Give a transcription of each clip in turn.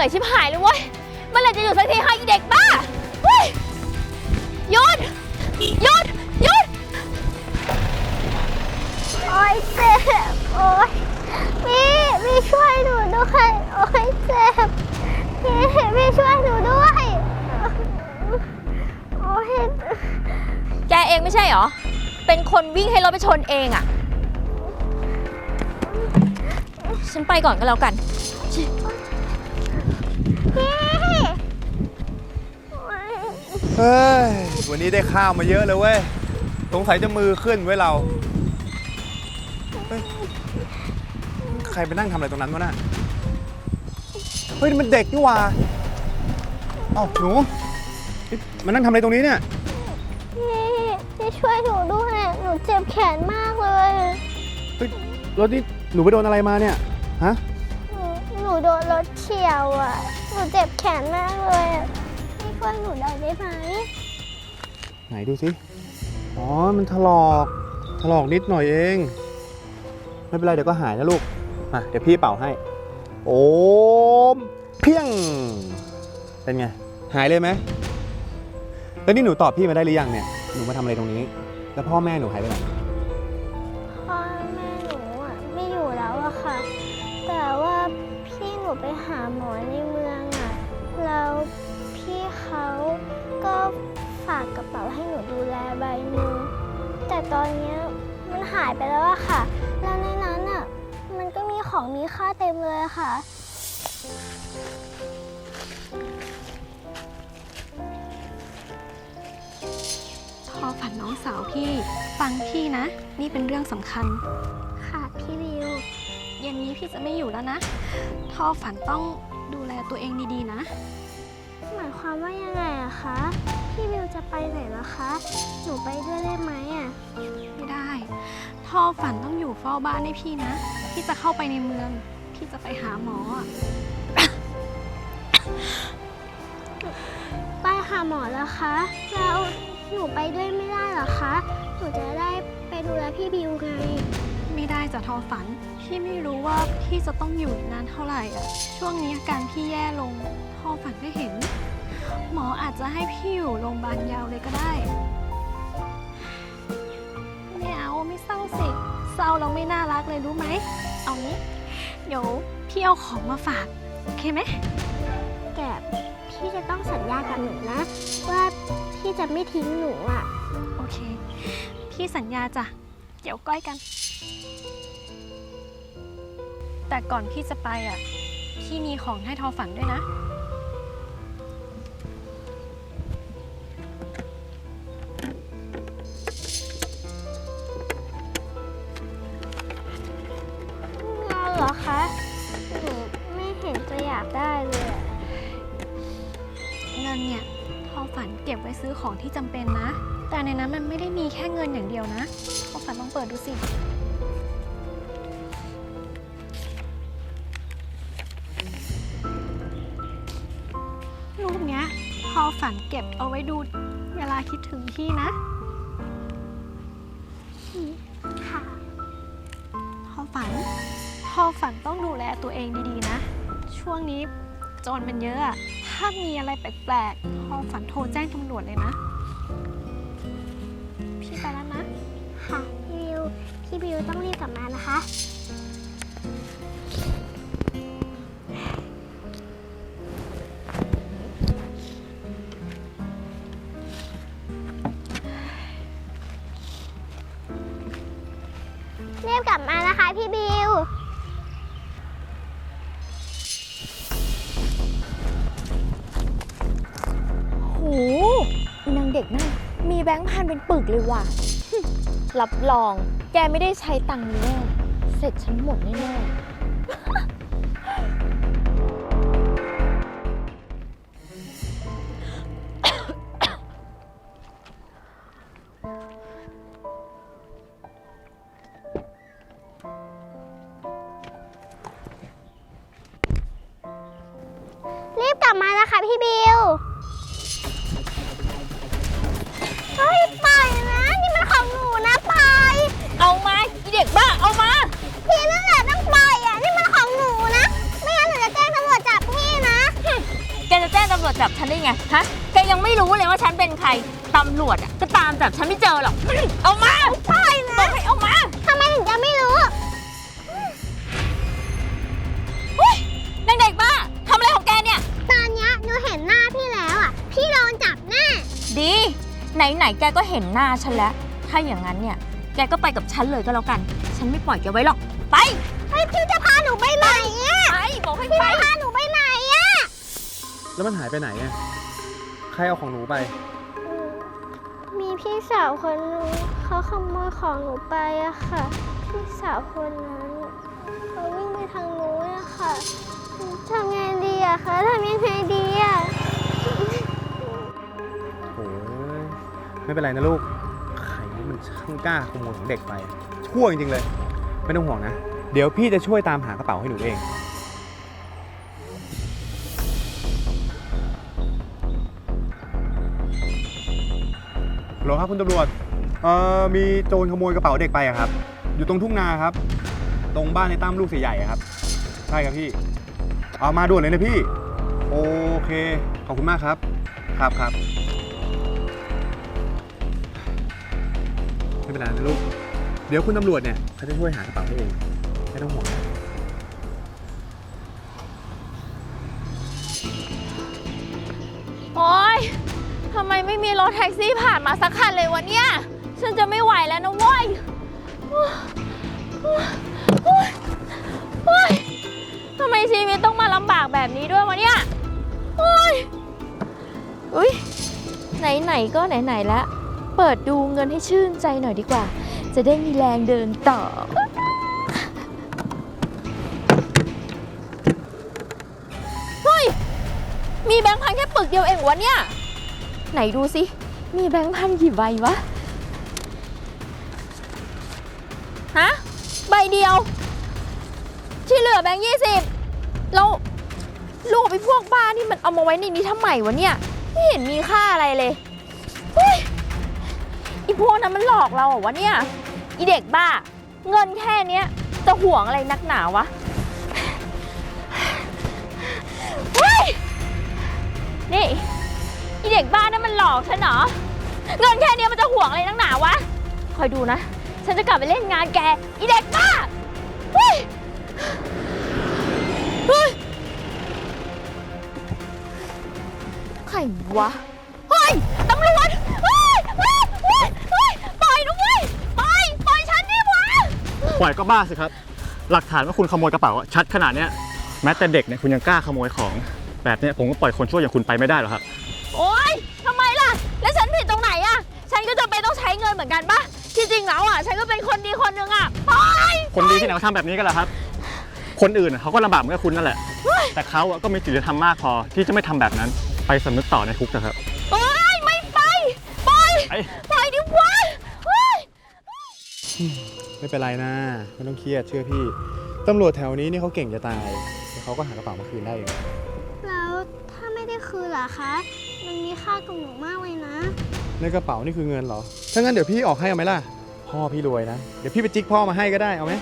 นื่อยชิบหายเลยเว้ยเมื่อไหรจะหยุดสักทีฮะอีเด็กบ้าเฮ้ยหยุดหยุดหยุด โอ๊ยเจ็บ โอ๊ยพี่พี่ช่วยหนูด้วย โอ๊ยเจ็บพี่พี่ช่วยหนูด้วย โอ๊ยแกเองไม่ใช่เหรอ เป็นคนวิ่งให้รถไปชนเองอะฉันไปก่อนก็แล้วกัน เฮ้ย วันนี้ได้ข้าวมาเยอะเลยเว้ย สงสัยจะมือขึ้นไว้เราเฮ้ยใครไปนั่งทำอะไรตรงนั้นวะน่ะ เฮ้ยนี่มันเด็กนี่หว่าเอ้าหนูนี่มานั่งทำอะไรตรงนี้เนี่ยพี่พี่ช่วยหนูด้วยหนูเจ็บแขนมากเลยเฮ้ยรถนี่หนูไปโดนอะไรมาเนี่ย ฮะ หนูหนูโดนรถเฉียวอะ หนูเจ็บแขนมากเลยอะ พี่ช่วยหนูได้ได้ไหมไหนดูสิ อ๋อ มันถลอก ถลอกนิดหน่อยเอง ไม่เป็นไรเดี๋ยวก็หายนะลูก มาเดี๋ยวพี่เป่าให้ โอม เพียง เป็นไง หายเลยไหมแล้วนี่หนูตอบพี่มาได้หรือยังเนี่ย หนูมาทำอะไรตรงนี้ แล้วพ่อแม่หนูหายไปไหน พ่อแม่หนูอะไม่อยู่แล้วอะค่ะ แต่ว่าพี่หนูไปหาหมอในเมืองอะแล้วพี่ เขาก็ฝากกระเป๋าให้หนูดูแลใบหนึงแต่ตอนเนี้ยมันหายไปแล้วอะค่ะ แล้วในนั้นอะมันก็มีของมีค่าเต็มเลยอะค่ะทอฝันน้องสาวพี่ ฟังพี่นะ นี่เป็นเรื่องสำคัญ ค่ะพี่วิว เย็นนี้พี่จะไม่อยู่แล้วนะทอฝันต้องดูแลตัวเองดีๆนะหมาย ความว่ายังไงอะคะ พี่วิวจะไปไหนล่ะคะ หนูไปด้วยได้ไหมอะไม่ได้ทอฝันต้องอยู่เฝ้าบ้านให้พี่นะ พี่จะเข้าไปในเมือง พี่จะไปหาหมออะไปหาหมอแล้วคะ แล้วหนูไปด้วยไม่ได้เหรอคะ หนูจะได้ไปดูแลพี่บิวไง ไม่ได้จะทอฝัน พี่ไม่รู้ว่าพี่จะต้องอยู่อีกนานเท่าไหร่อะช่วงนี้อาการพี่แย่ลงทอฝันก็เห็น หมออาจจะให้พี่อยู่โรงพยาบาลยาวเลยก็ได้ ไม่เอาไม่เศร้าสิ เศร้าเราไม่น่ารักเลยรู้ไหม เอางี้ เดี๋ยวพี่เอาของมาฝาก โอเคไหม แกพี่จะต้องสัญญากับหนูนะ ว่าพี่จะไม่ทิ้งหนูอะ โอเค พี่สัญญาจ้ะ เดี๋ยวก้อยกัน แต่ก่อนพี่จะไปอะ พี่มีของให้ทอฝันด้วยนะ เงินเนี่ยทอฝันเก็บไว้ซื้อของที่จำเป็นนะ แต่ในนั้นมันไม่ได้มีแค่เงินอย่างเดียวนะทอฝันลองเปิดดูสิ รูปเนี้ยทอฝันเก็บเอาไว้ดูเวลาคิดถึงพี่นะ ค่ะทอฝันทอฝันต้องดูแลตัวเองดีๆนะ ช่วงนี้โจรมันเยอะอะ ถ้ามีอะไรแปลกๆทอฝันโทรแจ้งตำรวจเลยนะ พี่ไปแล้วนะ ค่ะพี่บิวพี่บิวต้องรีบกลับมานะคะ ด็กนั่นมีแบงค์พันเป็นปึกเลยว่ะ รับรอง แกไม่ได้ใช้ตังค์นี้แน่เสร็จฉันหมดแน่ๆรีบกลับมานะคะพี่บิว จะแจ้งตำรวจจับฉันได้ไง ฮะ แกยังไม่รู้เลยว่าฉันเป็นใคร ตำรวจอะก็ตามจับฉันไม่เจอหรอก เอามาปล่อยนะบอกให้เอามา ทำไมถึงจะไม่รู้เฮ้ยนางเด็กบ้าทำอะไรของแกเนี่ย ตอนเนี้ยหนูเห็นหน้าพี่แล้วอะ พี่โดนจับแน่ ดี ไหนๆ แกก็เห็นหน้าฉันแล้ว ถ้าอย่างนั้นเนี่ย แกก็ไปกับฉันเลยก็แล้วกัน ฉันไม่ปล่อยแกไว้หรอก ไป เฮ้ยพี่จะพาหนูไปไหนอะ ไป บอกให้พี่ไป จะพาหนูไปไหนอะ แล้วมันหายไปไหนอะใครเอาของหนูไป มีพี่สาวคนนึงเขาขโมยของหนูไปอะค่ะ พี่สาวคนนั้นเขาวิ่งไปทางนู้นอะค่ะทำไงดีอะคะทำยังไงดีอะโอ้ยไม่เป็นไรนะลูก ใครนี่มันช่างกล้าขโมยของเด็กไป ชั่วจริงๆเลย ไม่ต้องห่วงนะ เดี๋ยวพี่จะช่วยตามหากระเป๋าให้หนูเอง ฮัลโหลครับคุณตำรวจเอ่อมีโจรขโมยกระเป๋าเด็กไปอะครับ อยู่ตรงทุ่งนาครับ ตรงบ้านในตั้มลูกเสียใหญ่อะครับ ใช่ครับพี่ เอามาด่วนเลยนะพี่ โอเค ขอบคุณมากครับ ครับครับไม่เป็นไรนะลูก เดี๋ยวคุณตำรวจเนี่ยเขาจะช่วยหากระเป๋าให้เอง ไม่ต้องห่วง ทำไมไม่มีรถแท็กซี่ผ่านมาสักคันเลยวะเนี่ย ฉันจะไม่ไหวแล้วนะเว้ยโอ๊ยทำไมชีวิตต้องมาลำบากแบบนี้ด้วยวะเนี่ยโอ๊ยอุ้ยไหนๆก็ไหนๆแล้ว เปิดดูเงินให้ชื่นใจหน่อยดีกว่า จะได้มีแรงเดินต่อ เฮ้ย มีแบงค์พันแค่ปึกเดียวเองวะเนี่ย ไหนดูสิ มีแบงค์พันกี่ใบวะ ฮะ ใบเดียว ที่เหลือแบงค์ยี่สิบแล้วลูกไปพวกบ้านี่มันเอามาไว้ในนี้ทำไมวะเนี่ย ไม่เห็นมีค่าอะไรเลยเฮ้ยอีพวกนั้นมันหลอกเราเหรอวะเนี่ย อีเด็กบ้า เงินแค่เนี้ยจะห่วงอะไรนักหนาวะเฮ้ยนี่ เด็กบ้านนั่นมันหลอกฉันเหรอ เงินแค่เนี้ยมันจะห่วงอะไรนักหนาวะ คอยดูนะ ฉันจะกลับไปเล่นงานแก อีเด็กบ้าเฮ้ยเฮ้ยใครวะ เฮ้ย ตำรวจ เฮ้ยเฮ้ยเฮ้ยเฮ้ยปล่อยนะเว้ยปล่อย ปล่อยฉันดิวะ ปล่อยก็บ้าสิครับ หลักฐานว่าคุณขโมยกระเป๋าอะชัดขนาดเนี้ยแม้แต่เด็กเนี่ยคุณยังกล้าขโมยของ แบบเนี้ยผมก็ปล่อยคนชั่วอย่างคุณไปไม่ได้หรอกครับ ทำไมล่ะ แล้วฉันผิดตรงไหนอะฉันก็จะเป็นต้องใช้เงินเหมือนกันปะที่จริงแล้วอะฉันก็เป็นคนดีคนหนึงอะปล่อยคนดีที่ไหนเขาทำแบบนี้กันล่ะครับ คนอื่นอะเขาก็ลำบากเหมือนกับคุณนั่นแหละ แต่เขาอะก็มีจิตธรรมมากพอที่จะไม่ทำแบบนั้น ไปสำนึกต่อในคุกนะครับโอ๊ยไม่ไปปล่อยไอ้ ปล่อยดิวะเฮ้ย ไม่เป็นไรนะไม่ต้องเครียดเชื่อพี่ ตำรวจแถวนี้นี่เขาเก่งจะตายเดี๋ยวเขาก็หากระเป๋ามาคืนได้เองแล้วถ้าไม่ได้คืนเหรอคะ มันมีค่ากับหนูมากเลยนะ ในกระเป๋านี่คือเงินเหรอ ถ้างั้นเดี๋ยวพี่ออกให้เอาไหมล่ะ พ่อพี่รวยนะ เดี๋ยวพี่ไปจิกพ่อมาให้ก็ได้เอาไหม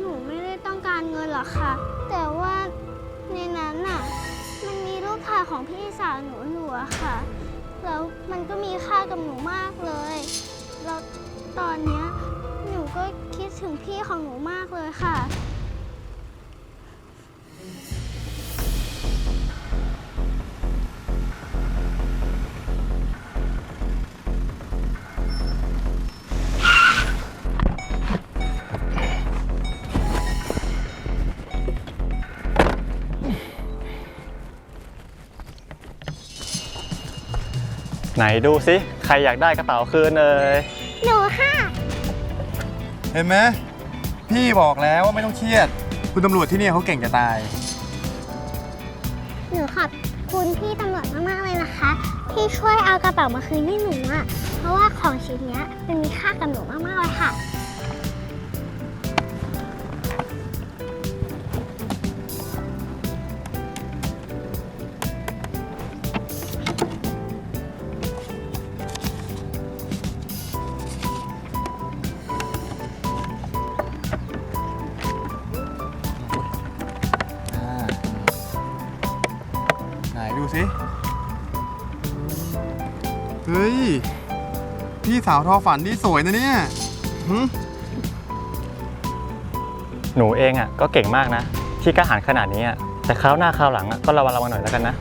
หนูไม่ได้ต้องการเงินหรอกค่ะ แต่ว่าในนั้นน่ะ มันมีรูปถ่ายของพี่สาวหนูอยู่อะค่ะ แล้วมันก็มีค่ากับหนูมากเลย แล้วตอนเนี้ยหนูก็คิดถึงพี่ของหนูมากเลยค่ะ ไหนดูสิใครอยากได้กระเป๋าคืนเอ่ยหนูค่ะ เห็นไหมพี่บอกแล้วว่าไม่ต้องเครียด คุณตำรวจที่เนี่ยเขาเก่งจะตาย หนูขอบคุณพี่ตำรวจมากๆเลยนะคะ ที่ช่วยเอากระเป๋ามาคืนให้หนูอะเพราะว่าของชิ้นเนี้ยมันมีค่ากับหนูมากๆเลยค่ะ สาวทอฝันนี่สวยนะเนี่ยหึหนูเองอะก็เก่งมากนะ ที่กล้าหาญขนาดนี้อะแต่คราวหน้าคราวหลังอะก็ระวังระวังหน่อยแล้วกันนะ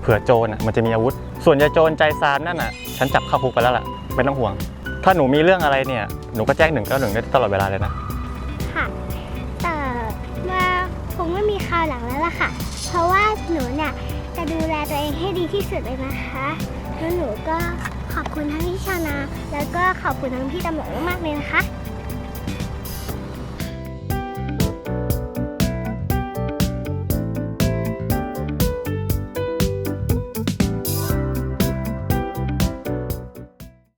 เผื่อโจรอะมันจะมีอาวุธ ส่วนยายโจรใจซามนั่นอะ ฉันจับเข้าคุกไปแล้วล่ะไม่ต้องห่วง ถ้าหนูมีเรื่องอะไรเนี่ยหนูก็แจ้งหนึ่งเก้าหนึ่งได้ตลอดเวลาเลยนะค่ะ แต่ว่าคงไม่มีคราวหลังแล้วล่ะค่ะ เพราะว่าหนูเนี่ยจะดูแลตัวเองให้ดีที่สุดเลยนะคะ แล้วหนูก็ ขอบคุณทั้งพี่ชานา แล้วก็ขอบคุณทั้งพี่ตำรวจมากๆเลยนะคะ